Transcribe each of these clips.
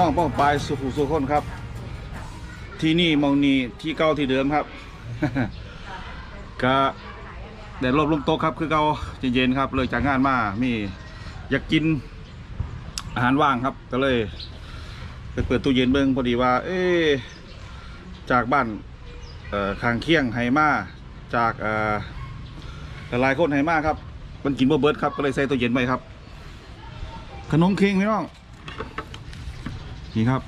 น้องป้องปลายสุขุสุขคนครับ ที่นี่มองนีที่เก่าที่เดิมครับ ก็แดดรอบลมตกครับคือเก่าเย็นๆครับ เลยจากงานมามีอยากกินอาหารว่างครับ ก็เลยไปเปิดตู้เย็นเบิ้งพอดีว่า เอ๊จากบ้านคางเคียงไหมาจากอ่อหลายคนไหมาครับ มันกินบ่เบิดครับก็เลยใส่ตู้เย็นไว้ครับ ขนมเค้งพี่น้อง นี่ครับ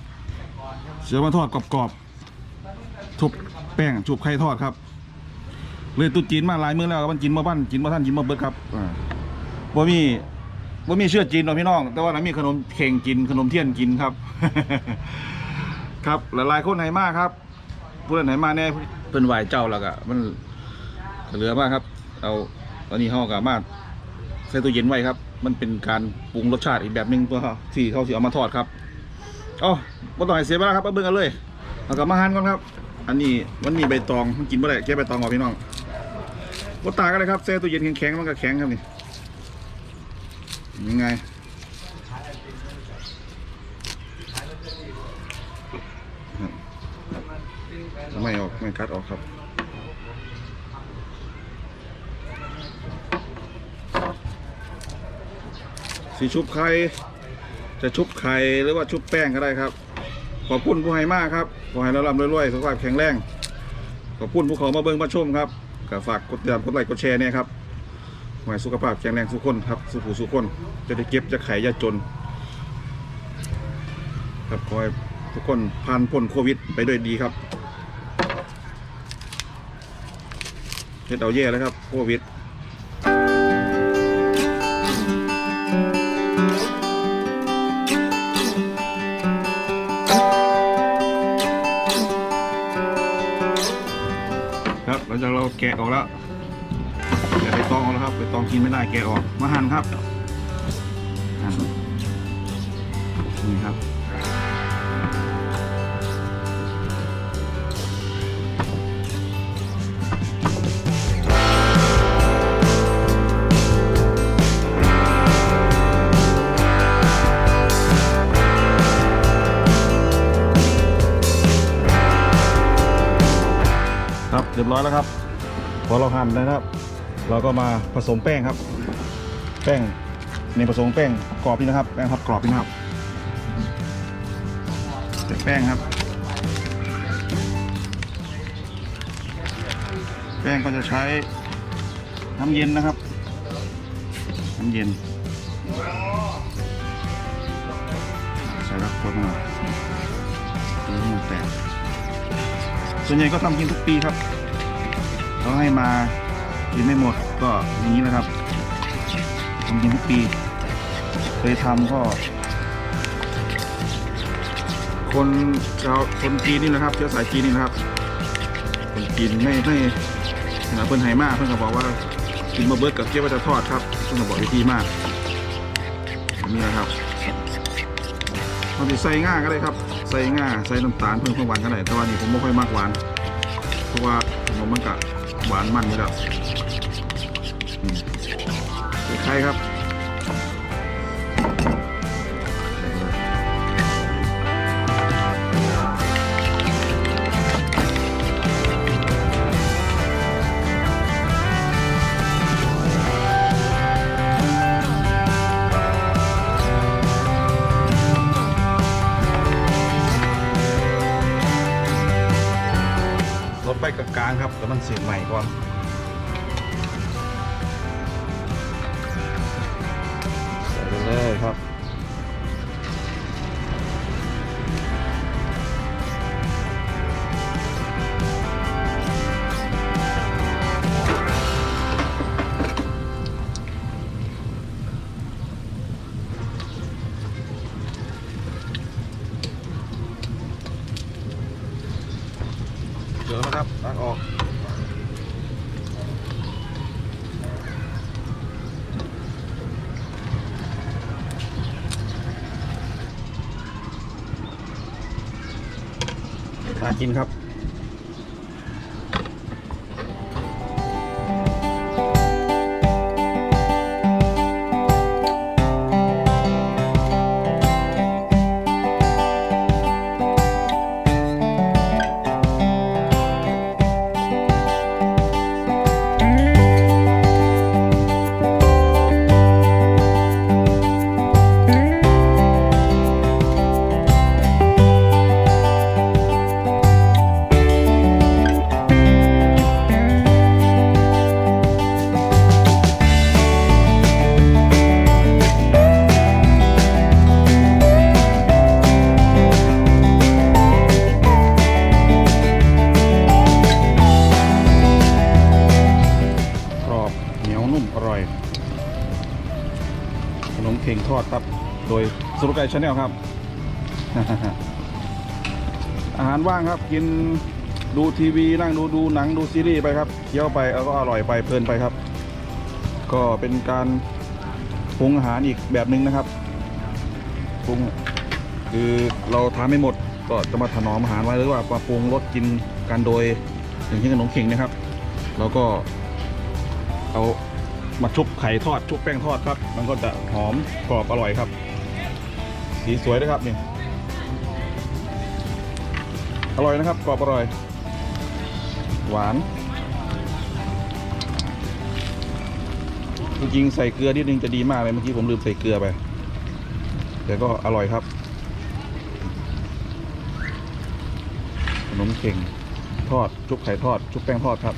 เสือมาทอดกรอบๆทุบแป้งจุบไข่ทอดครับ เลยตุ๊จีนมาหลายมื้อแล้วมันกินมาบ้านกินมาท่านกินมาเบิดครับอ่ามีบ่ามีเชื่อจีนหรอกพี่น้อง แต่ว่านั้นมีขนมเข่งกินขนมเทียนกินครับ ครับหลายๆคนไหนมากครับผู้ใดไหนมาแน่เพิ่นไหวเจ้าแล้วก็มันเหลือมากครับ เอาตอนนี้เฮาก็มาใส่ตู้เย็นไว้ครับ มันเป็นการปรุงรสชาติอีกแบบหนึ่งตัวที่เขาสิเอามาทอดครับ อ๋อบ่ต้องให้เสียเวลาครับมาเบิ่งกันเลยเอากลับมาหั่นก่อนครับ อันนี้มันมีใบตองมันกินบ่ได้แก้ใบตองออกพี่น้องบ่ตากกันเลยครับแช่ตู้เย็นแข็งๆมันก็แข็งครับนี่ยังไงไม่ออกไม่คัดออกครับสีชุบไข่ จะชุบไข่หรือว่าชุบแป้งก็ได้ครับ ขอบคุณผู้ให้มากครับ ขอให้เราลำรวยๆสุขภาพแข็งแรง ขอบคุณผู้เขามาเบิ่งมาชมครับก็ฝากกดติดตามกดไลค์กดแชร์เนี่ยครับขอให้สุขภาพแข็งแรงทุกคนครับ สุขผู้สุขคน จะได้เก็บจะไขอยาจน ครับขอให้ทุกคนผ่านพ้นโควิดไปด้วยดีครับเฮ็ดเอาแย่แล้วครับโควิด จากเราแกะออกแล้วแกะไปตองออกแล้วครับไปตองกินไม่ได้แกะออกมาหั่นครับหั่นนี่ครับ รียบร้อยแล้วครับ พอเราหั่นนะครับ เราก็มาผสมแป้งครับ แป้งในผสมแป้งกรอบนี่นะครับ แป้งทอดกรอบนี่นะครับใส่แป้งครับ แป้งก็จะใช้น้ำเย็นนะครับ น้ำเย็นใส่แล้วคนมาตีให้มันแตกส่วนใหญ่ก็ทำกินทุกปีครับ เขาให้มากินไม่หมดก็อย่างนี้นะครับทำกินทุกปีเคยทำก็ คนชาวคนจีนนี่นะครับเชื้อสายจีนนี่นะครับ คนจีนไม่ไม่ขนาดเพิ่นไหมากเพิ่นก็บอกว่ากินมาเบิร์ดกับเจี๊ยบว่าจะทอดครับเพิ่นก็บอกวิธีมากนี่นะครับเราจะใส่ง่าก็ได้ครับ ใส่ง่าใส่น้ำตาลเพิ่มความหวานก็ได้แต่ว่านี่ผมไม่ค่อยมากหวาน เพราะว่าผมมันก็ หวานมันนี่ครับใส่ไข่ครับ ไปกลางๆครับแล้วมันเสียใหม่ก่อนใส่ไปเลยครับ เดี๋ยวนะครับล้างออกน่ากินครับ ทอดครับ โดยสุรไกชาแนลครับ อาหารว่างครับ กินดูทีวีนั่งดูดูหนังดูซีรีส์ไปครับเคี้ยวไปแล้วก็อร่อยไปเพลินไปครับ ก็เป็นการปรุงอาหารอีกแบบหนึ่งนะครับปรุงคือเราทานไม่หมดก็จะมาถนอมอาหารไว้หรือว่ามาปรุงรสกินกันโดย อย่างเช่นขนมเข่งนะครับเราก็เอา มาชุบไข่ทอดชุบแป้งทอดครับ มันก็จะหอมกรอบอร่อยครับ สีสวยนะครับนี่อร่อยนะครับกรอบอร่อย หวานจริงๆใส่เกลือนิดนึงจะดีมากเลยเมื่อกี้ผมลืมใส่เกลือไป แต่ก็อร่อยครับขนมเข่งทอดชุบไข่ทอดชุบแป้งทอดครับ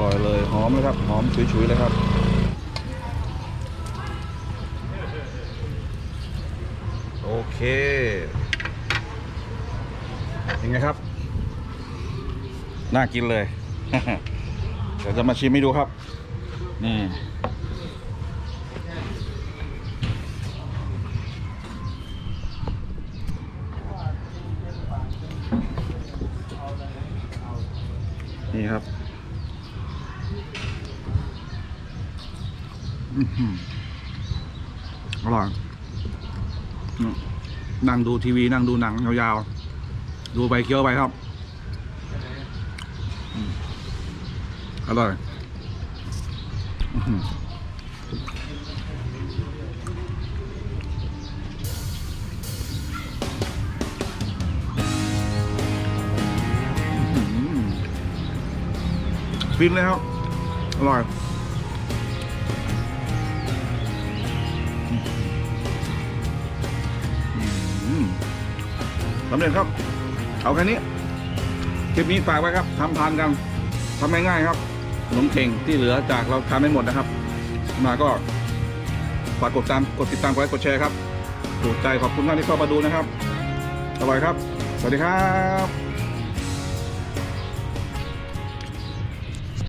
ร่อยเลยหอมเลยครับหอมฉุยๆเลยครับโอเคยังไงครับ น่ากินเลยเดี๋ยวจะมาชิมให้ดูครับ นี่นี่ครับ อร่อยนั่งดูทีวีนั่งดูหนังยาวๆ ดูไปเคี้ยวไปครับ อร่อยฟินเลยครับ อร่อยสำเร็จครับ เอาแค่นี้ คลิปนี้ฝากไว้ครับทำทานกันทำง่ายๆครับขนมเข่งที่เหลือจากเราทานไม่หมดนะครับ มาก็ฝากกดตามกดติดตามกดไลค์กดแชร์ครับถูกใจขอบคุณท่านที่เข้ามาดูนะครับ อร่อยครับ สวัสดีครับ